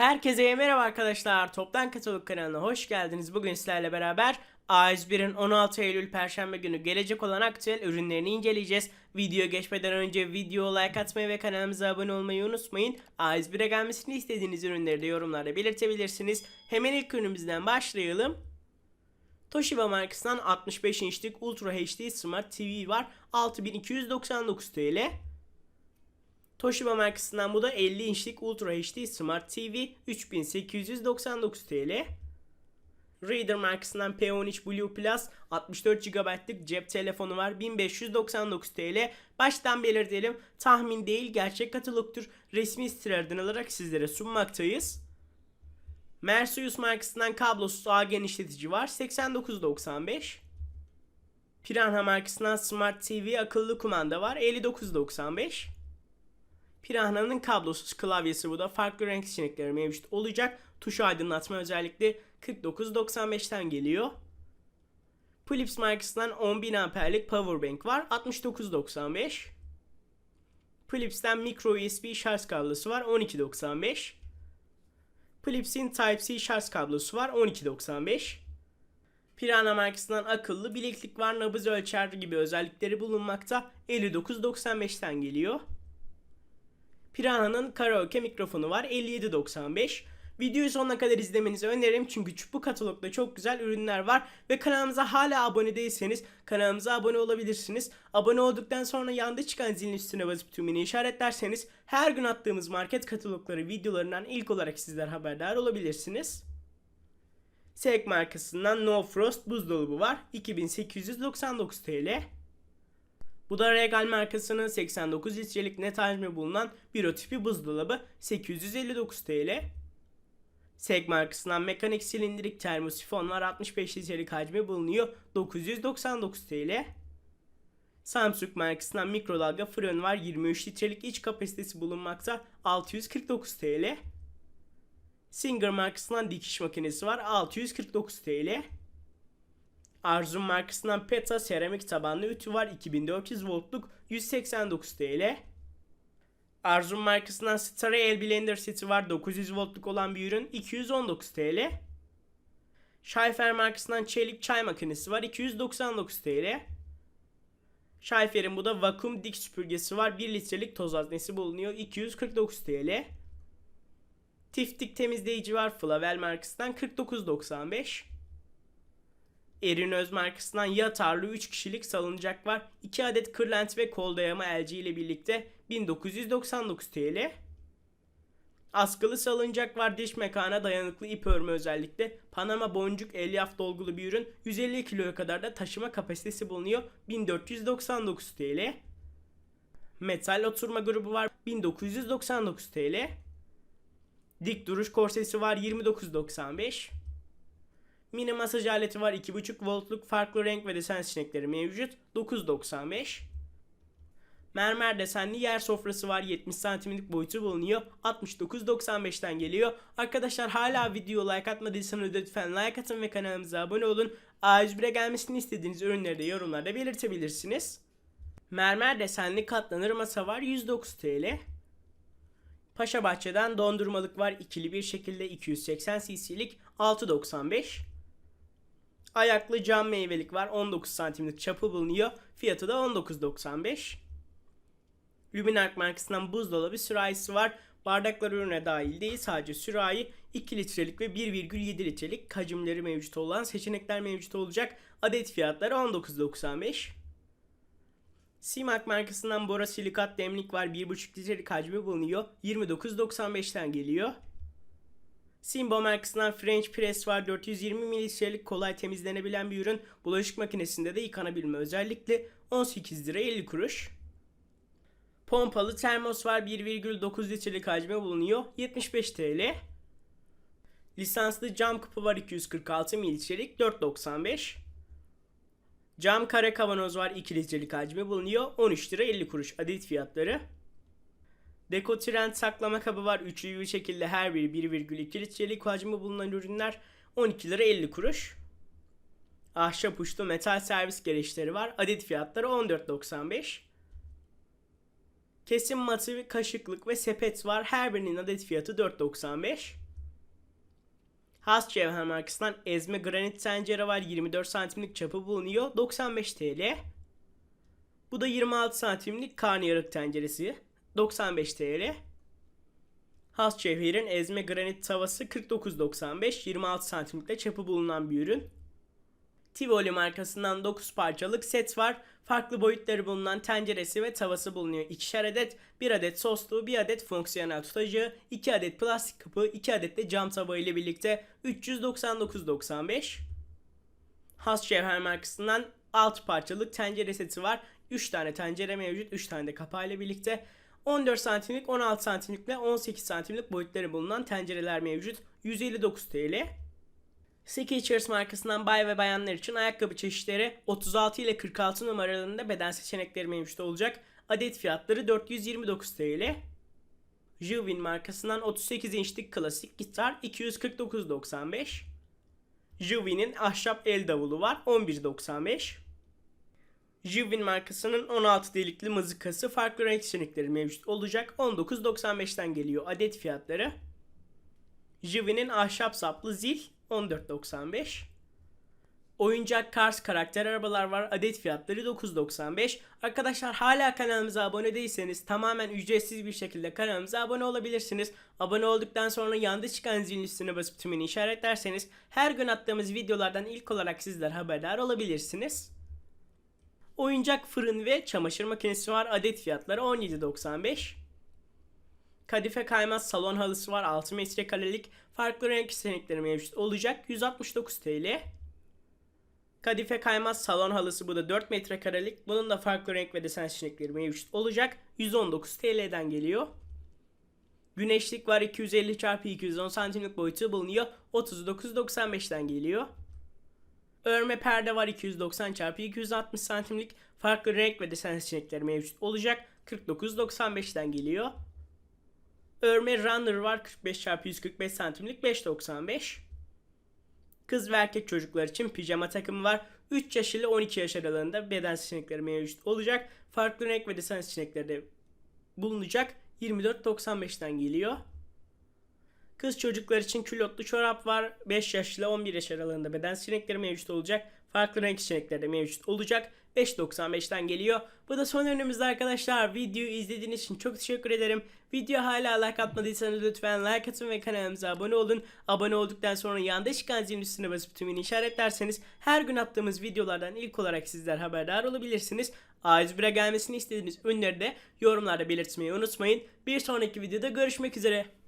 Herkese merhaba arkadaşlar. Toptan Katalog kanalına hoş geldiniz. Bugün sizlerle beraber A101'in 16 Eylül Perşembe günü gelecek olan aktüel ürünlerini inceleyeceğiz. Videoya geçmeden önce video like atmayı ve kanalımıza abone olmayı unutmayın. A101'e gelmesini istediğiniz ürünleri de yorumlarda belirtebilirsiniz. Hemen ilk ürünümüzden başlayalım. Toshiba markasından 65 inçlik Ultra HD Smart TV var. 6299 TL. Toshiba markasından bu da 50 inçlik Ultra HD Smart TV 3899 TL. Reader markasından P13 Blue Plus 64 GB'lık cep telefonu var 1599 TL. Baştan belirtelim tahmin değil gerçek katalogtur. Resmi sitelerden alarak sizlere sunmaktayız. Mercedes markasından kablosuz ağ genişletici var 89.95. Piranha markasından Smart TV akıllı kumanda var 59.95. Piranha'nın kablosuz klavyesi bu da farklı renk seçenekleri mevcut olacak. Tuş aydınlatma özellikle 49.95'ten geliyor. Philips markasından 10.000 amperlik powerbank var 69.95. Philips'ten micro USB şarj kablosu var 12.95. Philips'in Type-C şarj kablosu var 12.95. Pirana markasından akıllı bileklik var nabız ölçer gibi özellikleri bulunmakta 59.95'ten geliyor. Piranha'nın karaoke mikrofonu var 57.95. Videoyu sonuna kadar izlemenizi öneririm çünkü bu katalogda çok güzel ürünler var ve kanalımıza hala abone değilseniz kanalımıza abone olabilirsiniz. Abone olduktan sonra yanda çıkan zilin üstüne basıp tümünü işaretlerseniz her gün attığımız market katalogları videolarından ilk olarak sizler haberdar olabilirsiniz. Seek markasından No Frost buzdolabı var 2899 TL. Bu da Regal markasının 89 litrelik net hacmi bulunan büro tipi buzdolabı 859 TL. Seg markasından mekanik silindirik termosifon var 65 litrelik hacmi bulunuyor 999 TL. Samsung markasından mikrodalga fırın var 23 litrelik iç kapasitesi bulunmakta 649 TL. Singer markasından dikiş makinesi var 649 TL. Arzum markasından PETA seramik tabanlı ütü var 2400 voltluk 189 TL. Arzum markasından Stara El Blender seti var 900 voltluk olan bir ürün 219 TL. Scheifer markasından çelik çay makinesi var 299 TL. Scheifer'in bu da vakum dik süpürgesi var 1 litrelik toz haznesi bulunuyor 249 TL. Tiftik temizleyici var Flavel markasından 49.95. Erin Öz markasından yatarlı 3 kişilik salıncak var. 2 adet kırlent ve kol dayama LG ile birlikte 1999 TL. Askılı salıncak var diş mekana dayanıklı ip örme özellikle. Panama boncuk elyaf dolgulu bir ürün. 150 kiloya kadar da taşıma kapasitesi bulunuyor. 1499 TL. Metal oturma grubu var. 1999 TL. Dik duruş korsesi var 29.95. Mini masaj aleti var 2.5 voltluk farklı renk ve desen seçenekleri mevcut 9.95. Mermer desenli yer sofrası var 70 santimlik boyutu bulunuyor 69.95'ten geliyor. Arkadaşlar hala video like atmadıysanız lütfen like atın ve kanalımıza abone olun. A101'e gelmesini istediğiniz ürünleri de yorumlarda belirtebilirsiniz. Mermer desenli katlanır masa var 109 TL. Paşa Bahçe'den dondurmalık var ikili bir şekilde 280 cc'lik 6.95. Ayaklı cam meyvelik var 19 santimlik çapı bulunuyor. Fiyatı da 19.95. Luminark markasından buzdolabı sürahisi var. Bardaklar ürüne dahil değil sadece sürahi 2 litrelik ve 1,7 litrelik hacimleri mevcut olan seçenekler mevcut olacak. Adet fiyatları 19.95. Simak markasından Bora silikat demlik var. 1,5 litrelik hacmi bulunuyor. 29.95'ten geliyor. Simbo markasından French Press var. 420 mililitrelik kolay temizlenebilen bir ürün. Bulaşık makinesinde de yıkanabilme özellikle 18 lira 50 kuruş. Pompalı termos var. 1,9 litrelik hacmi bulunuyor. 75 TL. Lisanslı cam kapı var 246 mililitrelik 4.95. Cam kare kavanoz var 2 litrelik hacmi bulunuyor. 13 lira 50 kuruş adet fiyatları. Deko Trend saklama kabı var. Üçlü bir şekilde her biri 1,2 litrelik hacmi bulunan ürünler 12 lira 50 kuruş. Ahşap uçlu metal servis gereçleri var. Adet fiyatları 14.95. Kesim matı, kaşıklık ve sepet var. Her birinin adet fiyatı 4.95. Has Cevher markasından ezme granit tencere var. 24 santimlik çapı bulunuyor. 95 TL. Bu da 26 santimlik karnıyarık tenceresi. 95 TL. Has Cevher'in ezme granit tavası 49.95. 26 santimlikte çapı bulunan bir ürün. Tivoli markasından 9 parçalık set var. Farklı boyutları bulunan tenceresi ve tavası bulunuyor. 2'şer adet, 1 adet soslu, 1 adet fonksiyonel tutacağı, 2 adet plastik kapı, 2 adet de cam tava ile birlikte 399.95. Has Cevher markasından 6 parçalık tencere seti var. 3 tane tencere mevcut, 3 tane de kapağı ile birlikte. 14 santimlik, 16 santimlik ve 18 santimlik boyutları bulunan tencereler mevcut. 159 TL. Skechers markasından bay ve bayanlar için ayakkabı çeşitleri 36 ile 46 numaralarında beden seçenekleri mevcut olacak. Adet fiyatları 429 TL. Juvin markasından 38 inçlik klasik gitar 249.95. Juvin'in ahşap el davulu var 11.95. Juvin markasının 16 delikli mızıkası farklı renk seçenekleri mevcut olacak. 19.95'ten geliyor adet fiyatları. Juvin'in ahşap saplı zil 14.95. Oyuncak Cars karakter arabalar var. Adet fiyatları 9.95. Arkadaşlar hala kanalımıza abone değilseniz tamamen ücretsiz bir şekilde kanalımıza abone olabilirsiniz. Abone olduktan sonra yanda çıkan zilin üstüne basıp tümünü işaretlerseniz her gün attığımız videolardan ilk olarak sizler haberdar olabilirsiniz. Oyuncak fırın ve çamaşır makinesi var. Adet fiyatları 17.95. Kadife kaymaz salon halısı var 6 metrekarelik. Farklı renk seçenekleri mevcut olacak. 169 TL. Kadife kaymaz salon halısı bu da 4 metrekarelik. Bunun da farklı renk ve desen seçenekleri mevcut olacak. 119 TL'den geliyor. Güneşlik var 250 x 210 santimlik boyutu bulunuyor. 39.95'ten geliyor. Örme perde var 290 x 260 santimlik. Farklı renk ve desen seçenekleri mevcut olacak. 49.95'ten geliyor. Örme runner var 45 x 145 santimlik 5.95. Kız ve erkek çocuklar için pijama takımı var. 3 yaş ile 12 yaş aralığında beden seçenekleri mevcut olacak. Farklı renk ve desen seçenekleri de bulunacak. 24.95'ten geliyor. Kız çocuklar için külotlu çorap var. 5 yaş ile 11 yaş aralığında beden seçenekleri mevcut olacak. Farklı renk seçenekleri de mevcut olacak. 5.95'ten geliyor. Bu da son ürünümüzde arkadaşlar. Videoyu izlediğiniz için çok teşekkür ederim. Video hala like atmadıysanız lütfen like atın ve kanalımıza abone olun. Abone olduktan sonra yanda çıkan zilin üstüne basıp tümünü işaretlerseniz her gün attığımız videolardan ilk olarak sizler haberdar olabilirsiniz. A101'e gelmesini istediğiniz ürünleri de yorumlarda belirtmeyi unutmayın. Bir sonraki videoda görüşmek üzere.